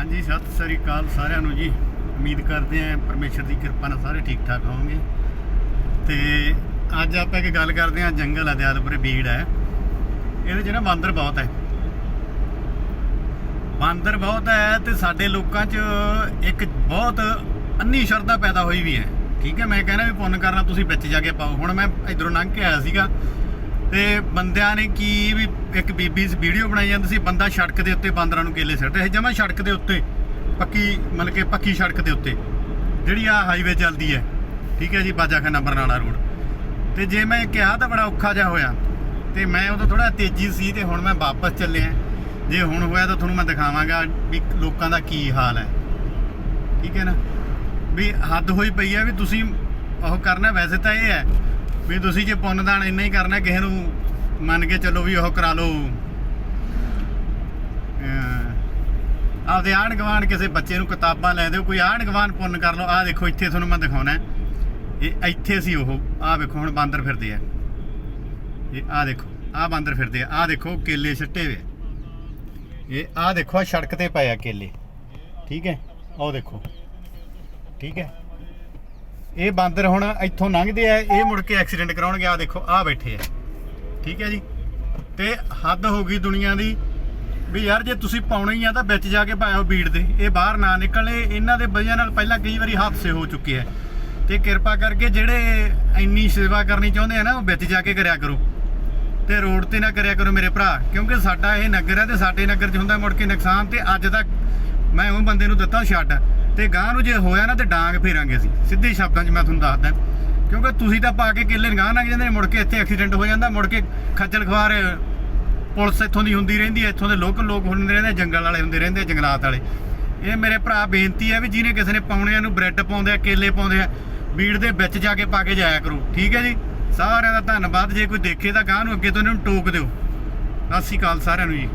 ਹਾਂਜੀ, ਸਤਿ ਸ੍ਰੀ ਅਕਾਲ ਸਾਰਿਆਂ ਨੂੰ ਜੀ। ਉਮੀਦ ਕਰਦੇ ਆਂ ਪਰਮੇਸ਼ਰ ਦੀ ਕਿਰਪਾ ਨਾਲ ਸਾਰੇ ਠੀਕ ਠਾਕ ਹੋਵੋਗੇ। ਤੇ ਅੱਜ ਆਪਾਂ ਇੱਕ ਗੱਲ ਕਰਦੇ ਆਂ ਜੰਗਲ ਆ ਦਿਆਲਪੁਰੇ ਬੀੜ ਹੈ। ਇਹਦੇ 'ਚ ਨਾ ਬਾਂਦਰ ਬਹੁਤ ਹੈ। ਬਾਂਦਰ ਬਹੁਤ ਹੈ ਤੇ ਸਾਡੇ ਲੋਕਾਂ 'ਚ ਇੱਕ ਬਹੁਤ ਅੰਨੀ ਸ਼ਰਧਾ ਪੈਦਾ ਹੋਈ ਵੀ ਹੈ। ਠੀਕ ਹੈ, ਮੈਂ ਕਹਿੰਦਾ ਵੀ ਪੁੰਨ ਕਰਨਾ, ਤੁਸੀਂ ਵਿੱਚ ਜਾ ਕੇ ਪਾਓ। ਹੁਣ ਮੈਂ ਇਧਰੋਂ ਲੰਘ ਕੇ ਆਇਆ ਸੀਗਾ। ਤੇ ਬੰਦਿਆਂ ਨੇ ਕੀ ਵੀ ਇੱਕ ਬੀਬੀ ਇਸ ਵੀਡੀਓ ਬਣਾਈ ਜਾਂਦੀ ਸੀ, ਬੰਦਾ ਸੜਕ ਦੇ ਉੱਤੇ ਬਾਂਦਰਾਂ ਨੂੰ ਕੇਲੇ ਸਿੱਟ ਰਿਹਾ ਸੀ, ਜਮਾ ਸੜਕ ਦੇ ਉੱਤੇ, ਪੱਕੀ, ਮਤਲਬ ਕਿ ਪੱਕੀ ਸੜਕ ਦੇ ਉੱਤੇ, ਜਿਹੜੀ ਆ ਹਾਈਵੇ ਚੱਲਦੀ ਹੈ, ਠੀਕ ਹੈ ਜੀ, ਬਾਜਾਖਾਨਾ ਬਰਨਾਲਾ ਰੋਡ। ਤੇ ਜੇ ਮੈਂ ਕਿਹਾ ਤਾਂ ਬੜਾ ਔਖਾ ਜਿਹਾ ਹੋਇਆ, ਤੇ ਮੈਂ ਉਦੋਂ ਥੋੜਾ ਤੇਜ਼ੀ ਸੀ ਤੇ ਹੁਣ ਮੈਂ ਵਾਪਸ ਚੱਲਿਆ। ਜੇ ਹੁਣ ਹੋਇਆ ਤਾਂ ਤੁਹਾਨੂੰ ਮੈਂ ਦਿਖਾਵਾਂਗਾ ਵੀ ਲੋਕਾਂ ਦਾ ਕੀ ਹਾਲ ਹੈ। ਠੀਕ ਹੈ ਨਾ? ਵੀ ਹੱਦ ਹੋਈ ਪਈ ਹੈ ਵੀ ਤੁਸੀਂ ਉਹ ਕਰਨਾ, ਵੈਸੇ ਤਾਂ ਇਹ ਹੈ ਵੀ ਤੁਸੀਂ ਜੇ ਪੁੰਨਦਾਨ ਇੰਨਾ ਹੀ ਕਰਨਾ, ਕਿਸੇ ਨੂੰ ਮੰਨ ਕੇ ਚੱਲੋ ਵੀ ਉਹ ਕਰਾ ਲਓ। ਆਪਦੇ ਆਂਢ ਗੁਆਂਢ ਕਿਸੇ ਬੱਚੇ ਨੂੰ ਕਿਤਾਬਾਂ ਲੈ ਦਿਓ, ਕੋਈ ਆਣ ਗੁਆਂਢ ਪੁੰਨ ਕਰ ਲਓ, ਆਹ ਦੇਖੋ, ਇੱਥੇ ਤੁਹਾਨੂੰ ਮੈਂ ਦਿਖਾਉਣਾ ਇਹ ਇੱਥੇ ਸੀ ਉਹ, ਆਹ ਵੇਖੋ, ਹੁਣ ਬਾਂਦਰ ਫਿਰਦੇ ਆ। ਇਹ ਆਹ ਦੇਖੋ, ਆਹ ਬਾਂਦਰ ਫਿਰਦੇ ਆ। ਆਹ ਦੇਖੋ, ਕੇਲੇ ਸਿੱਟੇ ਵੇ ਇਹ ਆਹ ਦੇਖੋ, ਆਹ ਸੜਕ ਤੇ ਪਏ ਆ ਕੇਲੇ। ਠੀਕ ਹੈ? ਆਹ ਦੇਖੋ। ਠੀਕ ਹੈ? ਇਹ ਬਾਂਦਰ ਹੁਣ ਇੱਥੋਂ ਲੰਘਦੇ ਆ, ਇਹ ਮੁੜ ਕੇ ਐਕਸੀਡੈਂਟ ਕਰਾਉਣਗੇ ਆ ਦੇਖੋ ਆ ਬੈਠੇ ਆ। ਠੀਕ ਹੈ ਜੀ? ਤੇ ਹੱਦ ਹੋ ਗਈ ਦੁਨੀਆ ਦੀ ਵੀ ਯਾਰ ਜੇ ਤੁਸੀਂ ਪਾਉਣਾ ਹੀ ਆ ਤਾਂ ਵਿੱਚ ਜਾ ਕੇ ਪਾਇਓ ਬੀੜ ਦੇ। ਇਹ ਬਾਹਰ ਨਾ ਨਿਕਲੇ, ਇਹਨਾਂ ਦੇ ਵਜ੍ਹਾ ਨਾਲ ਪਹਿਲਾਂ ਕਈ ਵਾਰੀ ਹਾਦਸੇ ਹੋ ਚੁੱਕੇ ਆ। ਤੇ ਕਿਰਪਾ ਕਰਕੇ ਜਿਹੜੇ ਇੰਨੀ ਸੇਵਾ ਕਰਨੀ ਚਾਹੁੰਦੇ ਆ ਨਾ, ਉਹ ਵਿੱਚ ਜਾ ਕੇ ਕਰਿਆ ਕਰੋ। ਤੇ ਰੋਡ ਤੇ ਨਾ ਕਰਿਆ ਕਰੋ ਮੇਰੇ ਭਰਾ, ਕਿਉਂਕਿ ਸਾਡਾ ਇਹ ਨਗਰ ਹੈ ਤੇ ਸਾਡੇ ਨਗਰ 'ਚ ਹੁੰਦਾ ਮੁੜ ਕੇ ਨੁਕਸਾਨ, ਤੇ ਅੱਜ ਤੱਕ ਮੈਂ ਉਹ ਬੰਦੇ ਨੂੰ ਦਿੱਤਾ ਛੱਡ। ਤੇ ਗਾਂ ਨੂੰ ਜੇ ਹੋਇਆ ਨਾ ਤੇ ਡਾਂਗ ਫੇਰਾਂਗੇ ਅਸੀਂ। ਸਿੱਧੇ ਸ਼ਬਦਾਂ 'ਚ ਮੈਂ ਤੁਹਾਨੂੰ ਦੱਸਦਾ। ਕਿਉਂਕਿ ਤੁਸੀਂ ਤਾਂ ਪਾ ਕੇ ਕਿੱਲੇ ਗਾਂ ਲੰਘ ਜਾਂਦੇ ਨੇ, ਮੁੜ ਕੇ ਇੱਥੇ ਐਕਸੀਡੈਂਟ ਹੋ ਜਾਂਦਾ, ਮੁੜ ਕੇ ਖੱਜਲ ਖਵਾਰ ਪੁਲਿਸ ਇੱਥੋਂ ਦੀ ਹੁੰਦੀ ਰਹਿੰਦੀ ਹੈ, ਇੱਥੋਂ ਦੇ ਲੋਕਲ ਲੋਕ ਹੁੰਦੇ ਰਹਿੰਦੇ ਜੰਗਲ ਵਾਲੇ ਹੁੰਦੇ ਰਹਿੰਦੇ ਜੰਗਲਾਤ ਵਾਲੇ। ਇਹ ਮੇਰੇ ਭਰਾ ਬੇਨਤੀ ਹੈ ਵੀ ਜਿਹਨੇ ਕਿਸੇ ਨੇ ਪਾਉਣਿਆਂ ਨੂੰ ਬ੍ਰੈਡ ਪਾਉਂਦੇ ਆ, ਕੇਲੇ ਪਾਉਂਦੇ ਆ, ਬੀੜ ਦੇ ਵਿੱਚ ਜਾ ਕੇ ਪਾ ਕੇ ਜਾਇਆ ਕਰੋ। ਠੀਕ ਹੈ ਜੀ? ਸਾਰਿਆਂ ਦਾ ਧੰਨਵਾਦ। ਜੇ ਕੋਈ ਦੇਖੇ ਤਾਂ ਗਾਂ ਨੂੰ ਅੱਗੇ ਤੋਂ ਇਹਨਾਂ ਨੂੰ ਟੋਕ ਦਿਓ। ਸਤਿ ਸ਼੍ਰੀ ਅਕਾਲ ਸਾਰਿਆਂ ਨੂੰ ਜੀ।